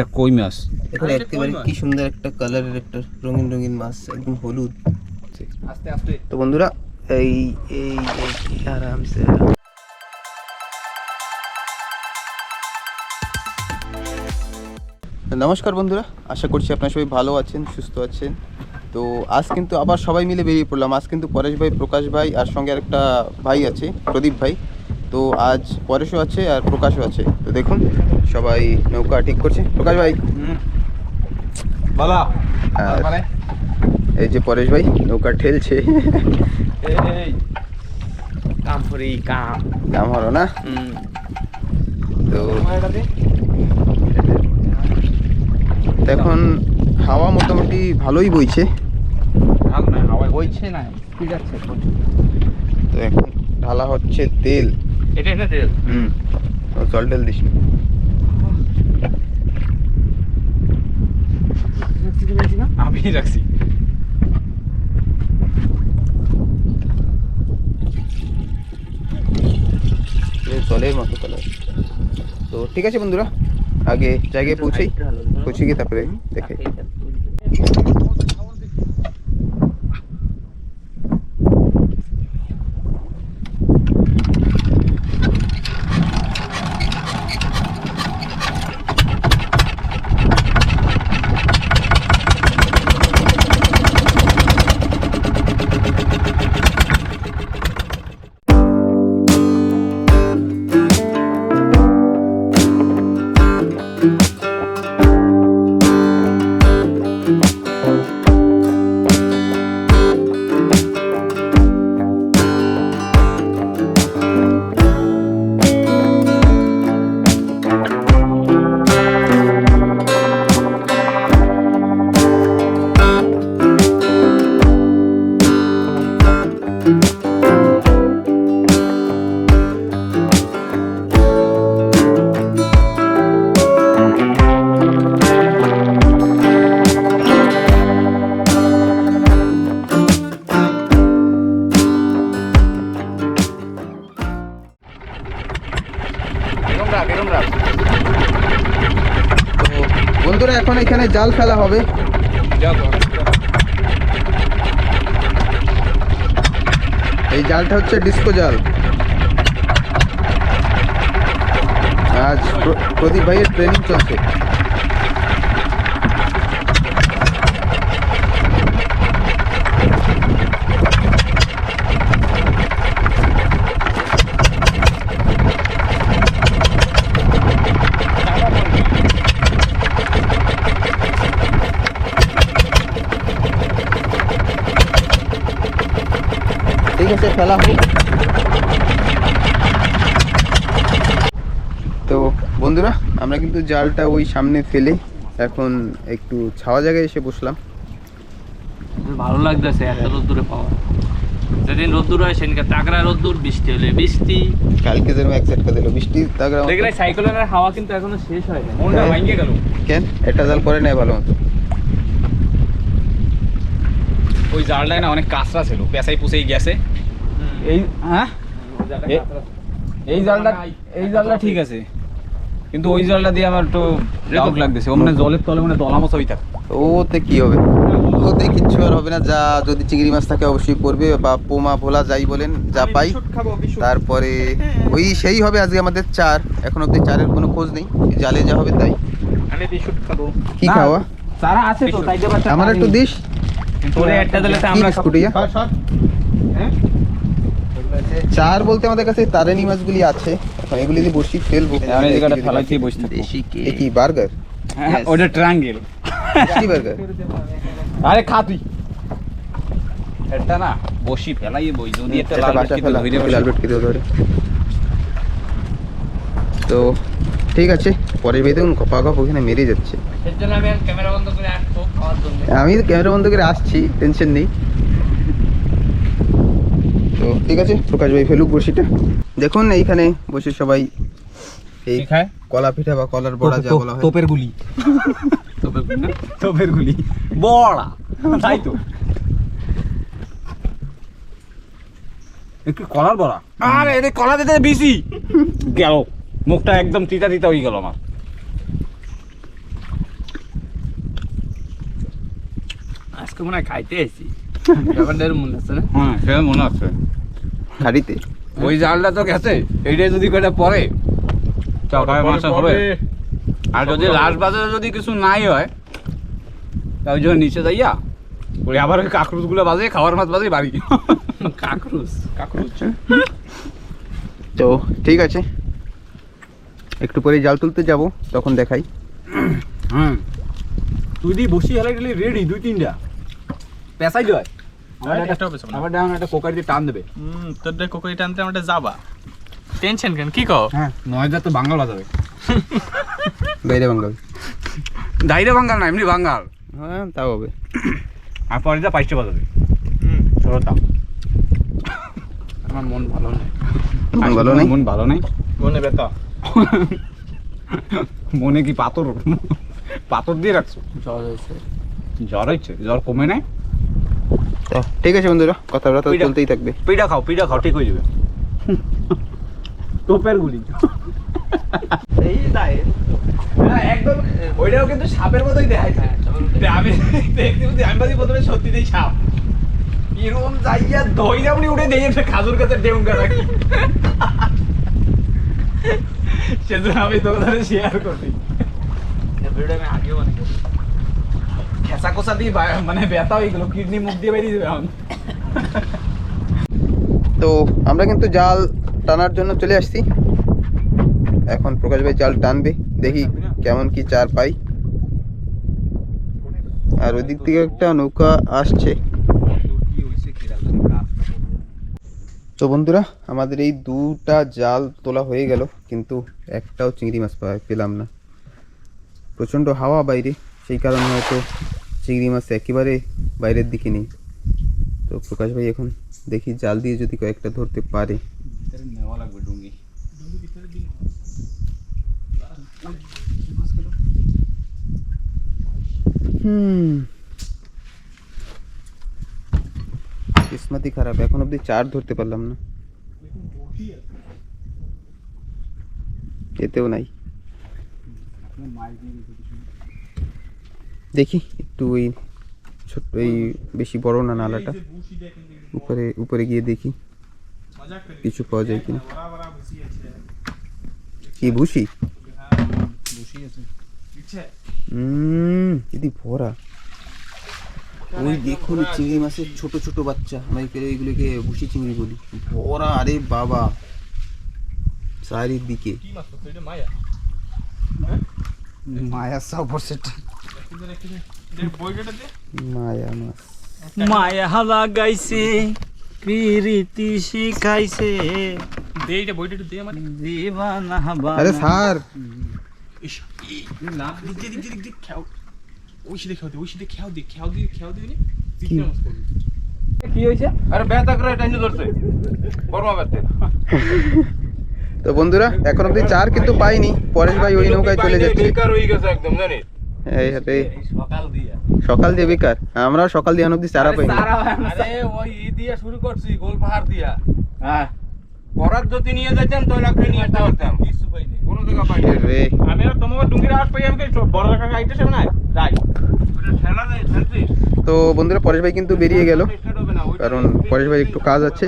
এটা কই মাছ? এখানে একেবারে কি সুন্দর একটা কালারের একটা রঙিন রঙিন মাছ একদম হলুদ। আস্তে আস্তে। তো বন্ধুরা এই এই এই আরামসে। নমস্কার বন্ধুরা আশা করছি আপনারা সবাই ভালো আছেন সুস্থ আছেন। তো আজ কিন্তু আবার সবাই মিলে বেরিয়ে পড়লাম। আজ কিন্তু পরেশ ভাই প্রকাশ ভাই আর সঙ্গে আরেকটা ভাই আছে প্রদীপ ভাই। তো আজ পরেশও আছে আর প্রকাশও আছে। তো দেখুন সবাই নৌকা ঠিক করছে। প্রকাশ ভাই। মানে? এই যে পরেশ ভাই নৌকা ঠেলছে। কাম কাম। হলো না? তো এখন হাওয়া মোটামুটি ভালোই বইছে। বইছে না তো এখন ঢালা হচ্ছে তেল। তেল? হুম। জল টেল দিস। আমি রাখছি। জলের মতো কালার তো ঠিক আছে বন্ধুরা আগে জায়গায় পৌঁছেই। পৌঁছে গিয়ে তারপরে দেখে। এই জালটা হচ্ছে ডিস্কো জাল। আজ প্রদীপ ভাইয়ের ট্রেনিং চলছে। ঠিক ফেলা হোক। তো বন্ধুরা আমরা কিন্তু জালটা ওই সামনে ফেলে এখন একটু ছাওয়া জায়গায় এসে বসলাম। ভালো লাগতেছে এত রোদ্দুরে পাওয়া। যেদিন রোদ্দুর হয় সেদিনকে তাগড়া রোদ্দুর বৃষ্টি হলে বৃষ্টি। কালকে যেরকম এক সেটকা দিল বৃষ্টি তাগড়া। দেখলে সাইকেলের হাওয়া কিন্তু এখনও শেষ হয় না মনটা হ্যাঁ। ভাঙিয়ে গেল। কেন? একটা জাল করে নেয় ভালো মতো। ওই জালটায় না অনেক কাঁচরা ছিল পেঁচাই পুষেই গেছে। এই হ্যাঁ? এই জালটা এই জালটা ঠিক আছে। কিন্তু ওই জালটা দিয়ে আমার একটু ডাউট লাগতেছে। ও মানে জলের তলে মানে দলা মতো থাকে ওতে কি হবে? ওতে কিচ্ছু আর হবে না। যা যদি চিংড়ি মাছ থাকে অবশ্যই পড়বে বা পোমা ভোলা যাই বলেন যা পাই। তারপরে ওই সেই হবে আজকে আমাদের চার। এখন অব্দি চারের কোনো খোঁজ নেই। জালে যা হবে তাই। আমি বিশুট খাব। কি খাওয়া? তারা আছে তো তাই আমার একটু দিস। তোরে একটা দিলে আমরা বিস্কুটিয়া চার বলতে আমাদের কাছে তারেনি মাছগুলি আছে। এগুলি দিয়ে বসি ফেলব। আমি এই জায়গাটা ফেলাই দিয়ে বসে থাকব। এ কি বার্গার? হ্যাঁ, ওটা ট্রায়াঙ্গেল কি বার্গার? আরে খা তুই। এটা না বসি ফেলাই বই। যদি একটা এটা লাল বেটকি ফেলা ধরে। তো ঠিক আছে। পরের বেদে কপা কপ ওখানে মেরে যাচ্ছে। আমি ক্যামেরা বন্ধ করে আসছি টেনশন নেই। তো ঠিক আছে প্রকাশ ভাই ফেলুক বড়শিটা। দেখুন এইখানে বসে সবাই এই কলা পিঠা বা কলার বড়া যা বলা হয়। তোপের গুলি। তোপের গুলি বড়া। তাই তো। একটু কলার বড়া। আর এদের কলা দিতে বেশি গেল। মুখটা একদম তিতা তিতা হয়ে গেল আমার। আজকে মনে হয় খাইতে এসেছি। ব্যাপারটা মনে আছে না? হ্যাঁ সেটা মনে আছে। খাড়িতে ওই জালটা তো গেছে এইটাই যদি কয়টা পরে চকায় মাছ হবে। আর যদি লাস্ট বাজারে যদি কিছু নাই হয় জন্য নিচে যাইয়া ওই আবার ওই কাকরুচগুলো বাজে খাওয়ার মাছ বাজে বাড়ি। কাকরুস কাকরুচ তো ঠিক আছে। একটু পরে জাল তুলতে যাব তখন দেখাই। হ্যাঁ। তুই দি বসি হেলাই রেডি দুই তিনটা। পেঁচাই দেয় আবার একটা একটা কোকার দিয়ে টান দেবে। হুম তোর দিয়ে কোকরি টানতে আমরা যাবা। টেনশন কেন? কি কও? হ্যাঁ নয় হাজার তো বাঙ্গাল বাজাবে। বাইরে বাঙ্গাল। দাইরে বাঙ্গাল না এমনি বাঙ্গাল। হ্যাঁ তাও হবে। আর পরে যা বাজাবে। হুম। আমার মন ভালো নেই। মন ভালো নেই? মন ভালো নেই? মনে বেতা মনে কি পাথর? পাথর দিয়ে রাখছো? জ্বর হয়েছে। জ্বর হচ্ছে জ্বর কমে নাই? তো ঠিক আছে বন্ধুরা কথাবার্তা ওইটা- চলতেই থাকবে। পিঠা খাও পিঠা খাও ঠিক হয়ে যাবে। তোপের গুলি। এই হ্যাঁ, একদম ওইটাও কিন্তু সাপের মতোই দেখাইছে আমি দেখতে বুঝি আমি ভাবছি প্রথমে সত্যিতেই সাপ এরকম যাইয়া দইরা উনি উঠে দিয়ে খাজুর গাছের ডেমকা রাখি সেজন্য আমি সাথে শেয়ার করি। ভিডিও আমি আগেও অনেক খেসা কোসা দিয়ে মানে ব্যথা হয়ে গেল, কিডনি মুখ দিয়ে বেরিয়ে যাবে এখন। তো আমরা কিন্তু জাল টানার জন্য চলে আসছি। এখন প্রকাশ ভাই জাল টানবে, দেখি কেমন কি চার পাই। আর ওই দিক থেকে একটা নৌকা আসছে। তো বন্ধুরা, আমাদের এই দুটা জাল তোলা হয়ে গেল, কিন্তু একটাও চিংড়ি মাছ পেলাম না। প্রচণ্ড হাওয়া বাইরে, সেই কারণে হয়তো চিংড়ি মাছ একেবারে বাইরের দিকে নেই। তো প্রকাশ ভাই এখন দেখি জাল দিয়ে যদি কয়েকটা ধরতে পারে। নেওয়া লাগবে ডুঙ্গি হুম। কিসমতি খারাপ এখন অবধি চার ধরতে পারলাম না। এতেও নাই। দেখি একটু ওই ছোট্ট এই বেশি বড় না নালাটা? উপরে উপরে গিয়ে দেখি। কিছু পাওয়া যায় কিনা? কি ভুসি? ভরা। ওই দেখুন চিংড়ি মাছের ছোট ছোট বাচ্চা। আমরা এগুলোকে ভুসি চিংড়ি বলি। ভরা আরে বাবা। চারিদিকে। কি মাছ তো মায়া। মায়া সাপোর্ট সেট মায়া মাছ মায়া লাগাইছে প্রীতি শিখাইছে। দে এটা বইটা দে আমার। দিবানা আরে স্যার। ইস না দিক দিক দিক দে দে কি? মাছ করবি কি হয়েছে? আরে ব্যথা করে টাইনে ধরছে। বড় ব্যথা তো। বন্ধুরা এখন অব্দি চার কিন্তু পাইনি। পরেশ ভাই ওই নৌকায় চলে যাচ্ছে। বেকার হয়ে গেছে একদম জানিস? হাতে সকাল দিয়ে। বেকার। আমরাও সকাল দিয়ে অব্দি চারা পাইনি। আরে ওই ই দিয়া শুরু করছি গোল পাহাড় দিয়া। হ্যাঁ। করার যদি নিয়ে আপনি নিয়ে আসতে পারতাম। কিছু পাইনি। কোনো জায়গা পাইনি। রে। আমি আর তোমাকে ডুঙ্গির আওয়াজ পাই আমি বড় গাইতেছে না? যাই। তো বন্ধুরা পরেশ ভাই কিন্তু বেরিয়ে গেল। কারণ পরেশ ভাই একটু কাজ আছে।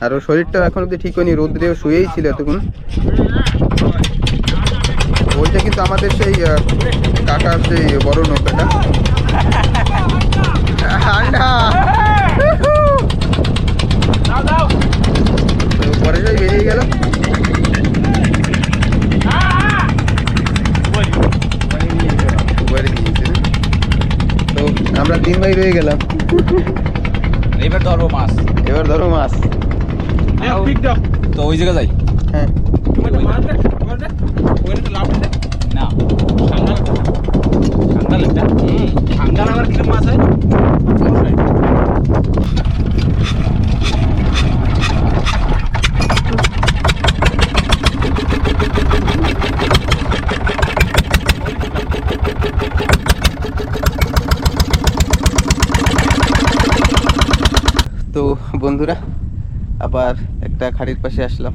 আর ওর শরীরটা এখন অব্দি ঠিক হয়নি রোদ্রেও শুয়েই ছিল এতক্ষণ। ওইটা কিন্তু আমাদের সেই কাকার সেই বড় নৌকাটা পরেশ ভাই বেরিয়ে গেল? তো আমরা তিন ভাই রয়ে গেলাম। এবার ধরবো মাছ। এবার ধরো মাছ। তো ওই জায়গা যাই হ্যাঁ তোমার মার দে তোমার দে ওখানে তো লাভ দে না সাঙ্গাল ঠান্ডা লাগটা হুম ঠান্ডা লাগার কীরকম মাছ হয় তো বন্ধুরা আবার একটা খাড়ির পাশে আসলাম।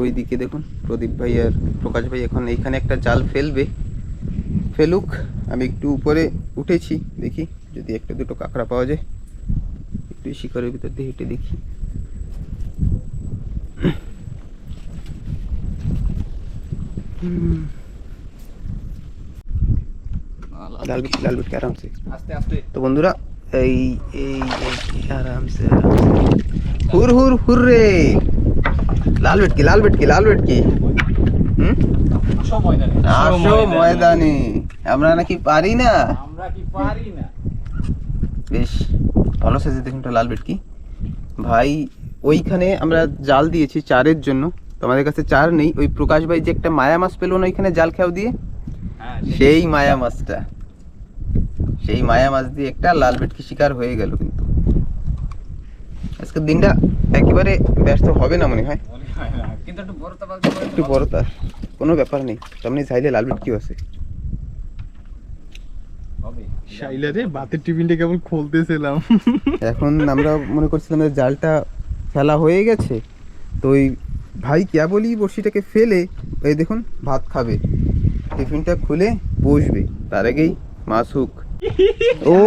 ওই দিকে দেখুন প্রদীপ ভাই আর প্রকাশ ভাই এখন এইখানে একটা জাল ফেলবে। ফেলুক আমি একটু উপরে উঠেছি দেখি যদি একটা দুটো কাঁকড়া পাওয়া যায়। একটু শিকারের ভিতর দিয়ে হেঁটে দেখি। লাল বিট লাল বিট আরামসে। আস্তে আস্তে। তো বন্ধুরা এই এই আরামসে হুর হুর হুর রে। লাল বেটকি লাল বেটকি লাল বেটকি হুম? আসো ময়দানে। আমরা নাকি পারি না। আমরা কি পারি না? বেশ ভালো সাজে দেখুন লাল বেটকি ভাই ওইখানে আমরা জাল দিয়েছি চারের জন্য। তোমাদের কাছে চার নেই। ওই প্রকাশ ভাই যে একটা মায়া মাছ পেল না ওইখানে জাল খেয়াও দিয়ে? হ্যাঁ সেই মায়া মাছটা। সেই মায়া মাছ দিয়ে একটা লাল ভেটকি শিকার হয়ে গেল কিন্তু। আজকের দিনটা একেবারে ব্যস্ত হবে না মনে হয়? একটু বড় তার কোনো ব্যাপার নেই। সামনে চাইলে লাল ভেটকিও আছে। শাইলা রে বাতের টিফিনটা কেবল খুলতেছিলাম। এখন আমরা মনে করছিলাম যে জালটা ফেলা হয়ে গেছে তো ওই ভাই কেবলই বড়শিটাকে ফেলে এই দেখুন ভাত খাবে। টিফিনটা খুলে বসবে। তার আগেই মাছ হুক। ও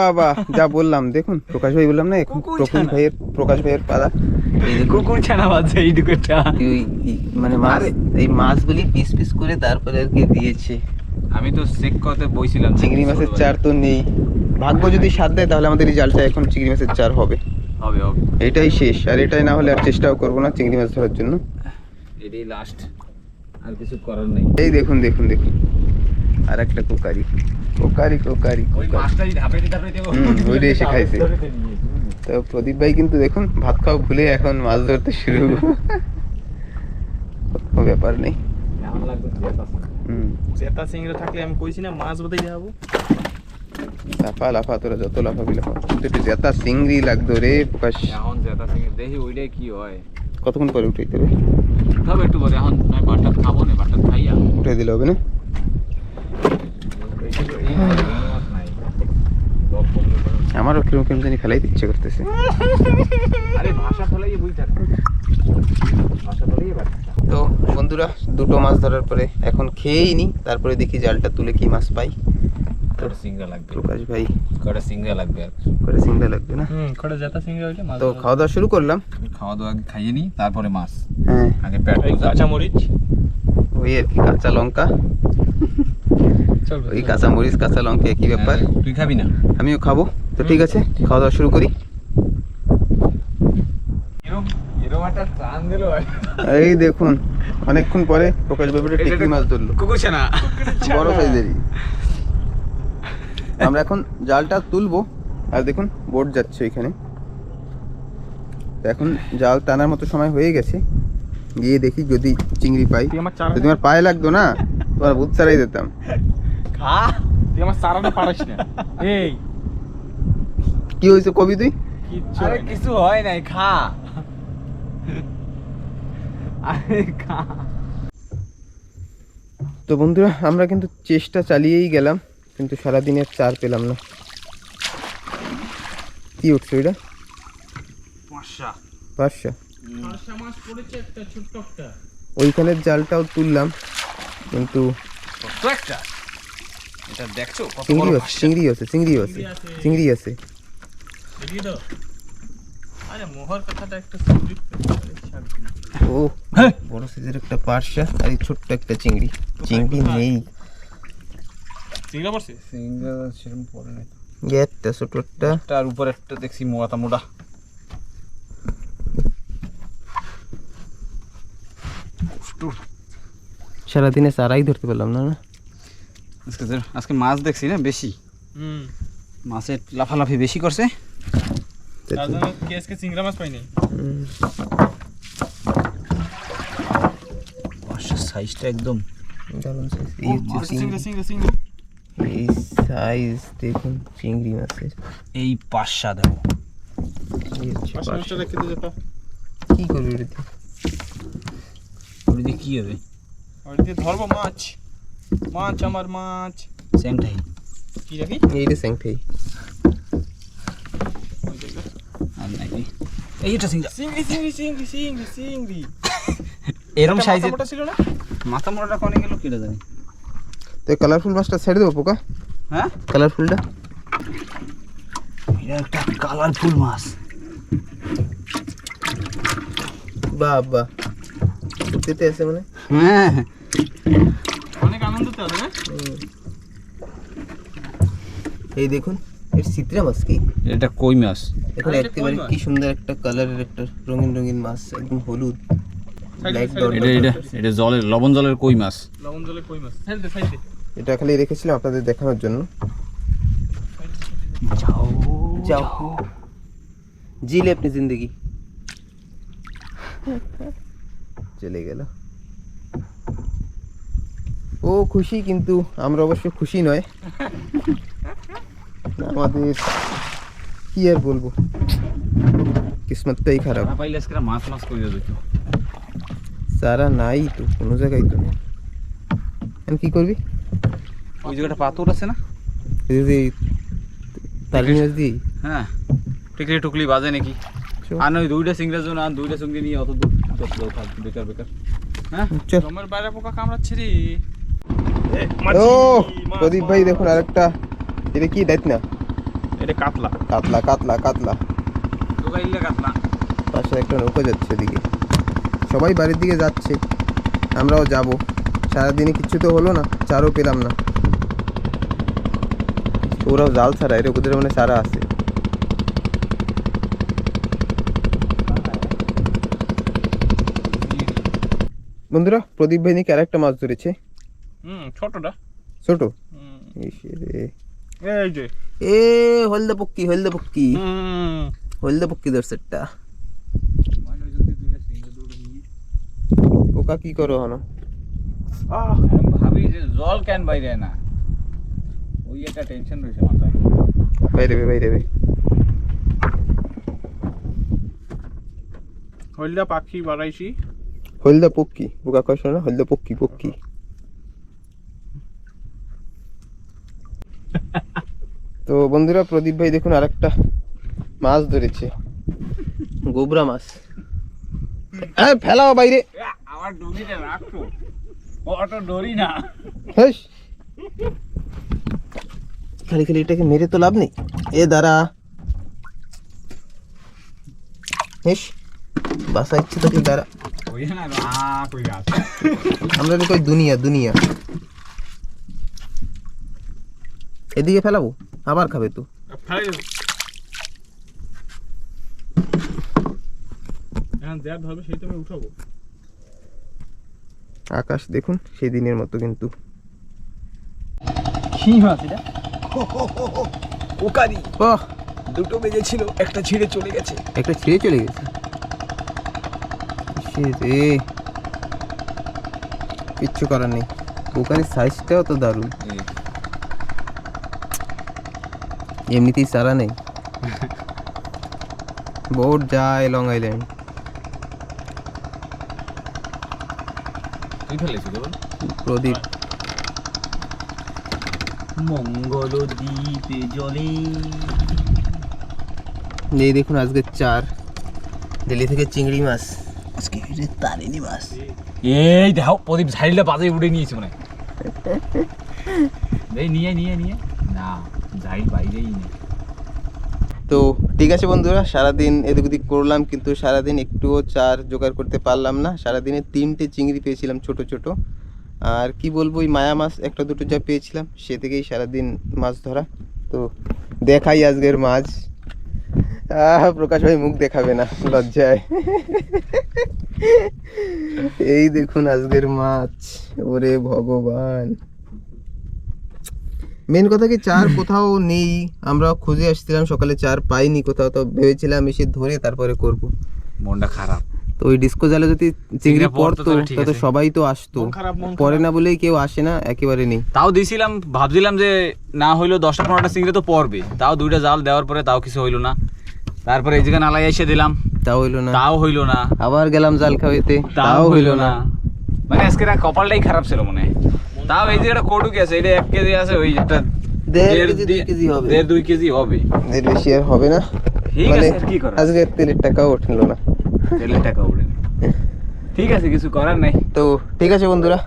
বাবা যা বললাম দেখুন প্রকাশ ভাই বললাম না এখন প্রকাশ ভাইয়ের প্রকাশ ভাইয়ের পালা। কুকুর ছানা বাজছে এইটুকুটা ওই মানে মাছ এই মাছগুলি পিস পিস করে তারপরে আর কি দিয়েছে। আমি তো চেক করতে বইছিলাম চিংড়ি মাছের চার তো নেই। ভাগ্য যদি সাথ দেয় তাহলে আমাদের এই জালটা এখন চিংড়ি মাছের চার হবে। হবে হবে। এটাই শেষ আর এটাই না হলে আর চেষ্টাও করব না চিংড়ি মাছ ধরার জন্য। এটাই লাস্ট আর কিছু করার নেই। এই দেখুন দেখুন দেখুন। আর একটা কোকারি। কোকারি কোকারি ওই কোকারি। মাছটাই ধাপেতে ধাপেতে হুম, ওইটাই এসে খাইছে। তো প্রদীপ ভাই কিন্তু দেখুন ভাত খাওয়া ভুলে এখন মাছ ধরতে শুরু। কোনো ব্যাপার নেই। জেতা সিংড়া থাকলে আমি কইছি না মাছ বোধহয় যাব। লাফা লাফা তোরা যত লাফাবি লাফা। কিন্তু একটু জেতা চিংড়ি লাগতো রে প্রকাশ। এখন জেতা সিং দেখি ওইটাই কি হয়? কতক্ষণ পরে উঠাইতে হবে? তবে একটু পরে এখন নয় বারটা খাব না বারটা খাইয়া। উঠে দিলে হবে না এই মাছ নাই সব কমলে পরে। আমারও কীরকম কীরকম জানি ফেলাইতে ইচ্ছে করতেছে। ফেলাই ফেলাই তো বন্ধুরা দুটো মাছ ধরার পরে এখন খেয়েই নি তারপরে দেখি জালটা তুলে কি মাছ পাই। কটা সিংড়া লাগবে? প্রকাশ ভাই। কটা সিংড়া লাগবে আর? করে সিংড়া লাগবে না? কটা সিংড়া হইলে তো খাওয়া দাওয়া শুরু করলাম। খাওয়া দাওয়া খাইয়ে নি তারপরে মাছ। হ্যাঁ। আগে পেট ওই আর কি কাঁচা লঙ্কা। ওই কাঁচা মরিচ কাঁচা লঙ্কা একই ব্যাপার। হ্যাঁ, তুই খাবি না? আমিও খাব। তো ঠিক আছে খাওয়া দাওয়া শুরু করি। এই দেখুন অনেকক্ষণ পরে প্রকাশ বাবুটা টেকরি মাছ ধরলো। কুকুর বড় সাইজেরই। আমরা এখন জালটা তুলবো। আর দেখুন বোট যাচ্ছে এখানে। এখন জাল টানার মতো সময় হয়ে গেছে। গিয়ে দেখি যদি চিংড়ি পাই। তোমার পায়ে লাগতো না তোমার ভূত ছাড়াই দিতাম। তুই আমার চারাটা পারিস না। এই। কি হয়েছে কবি তুই? আরে কিছু হয় নাই খা। আরে খা। তো বন্ধুরা আমরা কিন্তু চেষ্টা চালিয়েই গেলাম কিন্তু সারাদিনের চার পেলাম না। কি উঠছে ওইটা? পাঁচশা। ওইখানের জালটাও তুললাম কিন্তু একটা? এটা দেখছ? কত চিংড়ি বড় আছে চিংড়ি আছে চিংড়ি আছে। চিংড়ি আছে। আরে মোহর কথাটা একটু ও বড় সাইজের একটা পার্শা আর এই ছোট্ট একটা চিংড়ি। চিংড়ি নেই। চিংড়া পড়ছে? সিঙ্গেল সেরকম পড়ে নাই। একটা ছোট একটা। তার উপরে একটা দেখছি মোটা মোটা সারাদিনে চারাই ধরতে পারলাম না না? আজকে আজকে মাছ দেখছি না বেশি। হুম। মাছের লাফালাফি বেশি করছে। তার জন্য কি আজকে চিংড়া মাছ পাইনি। সাইজটা একদম এই সাইজ দেখুন চিংড়ি মাছের। এই পাঁচশা দেখো কি করবি ওটাতে? কি হবে? ধরবো মাছ। মাছ আমার মাছ। স্যাংটাই কি রাখি এইটা স্যাংটাই ওই দেখো। আর নাই এই। এইটা সিঙ্গা চিংড়ি চিংড়ি চিংড়ি চিংড়ি চিংড়ি। এরম মাথা মোটা ছিল না? মাথা মোড়াটা কোনে গেল কেটে জানি? তো কালারফুল মাছটা ছেড়ে দেবো পোকা? হ্যাঁ? কালারফুলটা এটা একটা কালারফুল মাছ। বাহ বাহ উঠতে আছে মানে? হ্যাঁ অনেক আনন্দ তো হবে না এই দেখুন এর চিত্রা মাছ কি? এটা কই মাছ? এখন একেবারে কি সুন্দর একটা কালারের একটা রঙিন রঙিন মাছ একদম হলুদ এটা এটা এটা জলের লবণ জলের কই মাছ? লবণ কই এটা খালি রেখেছিলাম আপনাদের দেখানোর জন্য। যাও। জিলে আপনি জিন্দগি। চলে গেল। ও খুশি কিন্তু আমরা অবশ্য খুশি নয়। আমাদের কি আর বলব? কিসমতটাই খারাপ। পাইলে আজকে মাছ মাছ করে দিত। সারা নাই তো কোনো জায়গায় তো নেই। এখন কি করবি? ওই জায়গাটা পাথর আছে না? তালি মাছ দিই হ্যাঁ টিকলি টুকলি বাজে নাকি। আর নয় দুইটা সিংড়ার জন্য আর দুইটা সঙ্গে নিয়ে অত দূর। বেকার বেকার। হ্যাঁ? জমের বাইরে পোকা কামড়াচ্ছে রে। ও প্রদীপ ভাই দেখুন আরেকটা। এটা কি? দেখ না এটা কাতলা। কাতলা কাতলা কাতলা। কাতলা। পাশে একটা নৌকা যাচ্ছে এদিকে। সবাই বাড়ির দিকে যাচ্ছে। আমরাও যাব। সারাদিনে কিছু তো হলো না চারও পেলাম না। ওরাও জাল ছাড়া এর ওদের মানে সারা আছে। বন্ধুরা প্রদীপ ভাই নাকি আরেকটা মাছ ধরেছে। হুম ছোটটা। ছোট? হুম। এই যে। এ হলদে পক্কি হলদে পক্কি হুম হলদে পক্কি ধরছে একটা পোকা কি করো আহ ভাবি যে জল কেন বাইরে না। ওই একটা টেনশন রয়েছে মাথায়। বাইরে বাইরে। হলদা পাখি বাড়াইছি। হলদা পক্কি। পোকা শোনো না? হলদা পক্কি পক্কি। তো বন্ধুরা প্রদীপ ভাই দেখুন আরেকটা মাছ ধরেছে। গোবরা মাছ। হ্যাঁ ফেলাও বাইরে। আমার অত ডরি না। খালি খালি এটাকে মেরে তো লাভ নেই। এ দাঁড়া। হেস। বাসা ইচ্ছে তোকে দাঁড়া। আমরা তো কই দুনিয়া দুনিয়া। এদিকে ফেলাবো? আবার খাবে তো। আকাশ দেখুন সেই দিনের মতো কিন্তু। ওকারি। বাহ। দুটো বেজেছিল একটা ছিঁড়ে চলে গেছে। একটা ছিঁড়ে চলে গেছে? সে রে? কিচ্ছু করার নেই। পোকারির সাইজটাও তো দারুণ। এমনিতেই সারা নেই। বোট যায় লং আইল্যান্ড। প্রদীপ। মঙ্গল দ্বীপে জলে। এই দেখুন আজকে চার। দিল্লি থেকে চিংড়ি মাছ। আজকে তারিনি মাছ। এই দেখো প্রদীপ ঝাড়িলে বাজে উড়ে নিয়েছে মনে হয়। এই নিয়ে নিয়ে নিয়ে। না নেই। তো ঠিক আছে বন্ধুরা, সারাদিন এদিক ওদিক করলাম, কিন্তু সারাদিন একটুও চার জোগাড় করতে পারলাম না। সারাদিনে তিনটে চিংড়ি পেয়েছিলাম ছোট ছোট। আর কি বলব, ওই মায়া মাছ, একটা দুটো যা পেয়েছিলাম, সে থেকেই সারাদিন মাছ ধরা। তো দেখাই আজকের মাছ। প্রকাশ ভাই মুখ দেখাবে না, লজ্জায়। এই দেখুন আজকের মাছ, ওরে ভগবান। মেন কথা কি চার কোথাও নেই আমরা খুঁজে আসছিলাম সকালে চার পাইনি কোথাও তো ভেবেছিলাম এসে ধরে তারপরে করব। মনটা খারাপ। তো ওই ডিস্কো জালে যদি চিংড়ি পড়তো ঠিক সবাই তো আসতো। পরে না বলেই কেউ আসে না একেবারে নেই। তাও দিছিলাম ভাবছিলাম যে না হইল দশটা পনেরোটা চিংড়ি তো পড়বে। তাও দুইটা জাল দেওয়ার পরে তাও কিছু হইল না। তারপরে এই জায়গায় নালাই এসে দিলাম। তাও হইল না। তাও হইল না। আবার গেলাম জাল খাওয়াইতে তাও হইল না। মানে আজকে কপালটাই খারাপ ছিল মনে হয়। তাও এই যে একটা কটু আছে এটা এক কেজি আছে ওই একটা দেড় দেড় কেজি দুই দি- কেজি হবে। দেড় দুই কেজি হবে। এর বেশি আর হবে না। ঠিক মানে আছে কি করার? আজকে তেলের টাকাও উঠল না। তেলের টাকা উঠে ঠিক আছে কিছু করার নাই। তো ঠিক আছে বন্ধুরা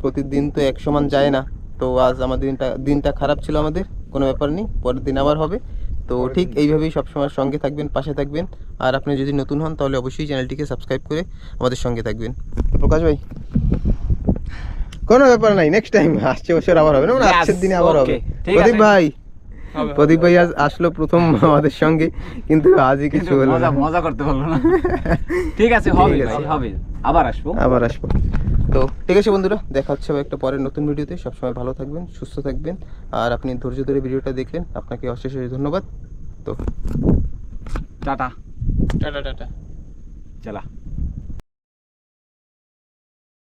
প্রতিদিন তো এক সমান যায় না। তো আজ আমার দিনটা দিনটা খারাপ ছিল আমাদের কোনো ব্যাপার নেই পরের দিন আবার হবে। তো ঠিক এইভাবেই সবসময় সঙ্গে থাকবেন পাশে থাকবেন। আর আপনি যদি নতুন হন তাহলে অবশ্যই চ্যানেলটিকে সাবস্ক্রাইব করে আমাদের সঙ্গে থাকবেন। তো প্রকাশ ভাই। কোনো ব্যাপার নাই নেক্সট টাইম আসছে বছর আবার হবে না মানে আজকের দিনে আবার হবে। প্রদীপ ভাই প্রদীপ ভাই আজ আসলো প্রথম আমাদের সঙ্গে কিন্তু আজই কিছু হলো মজা না। মজা করতে পারল না। ঠিক আছে হবে ভাই হবে আবার আসব। আবার আসব। তো ঠিক আছে বন্ধুরা দেখা হচ্ছে আবার একটা পরের নতুন ভিডিওতে। সবসময় ভালো থাকবেন সুস্থ থাকবেন আর আপনি ধৈর্য ধরে ভিডিওটা দেখলেন। আপনাকে অশেষ অশেষ ধন্যবাদ। তো টাটা। Tata tata. চলা।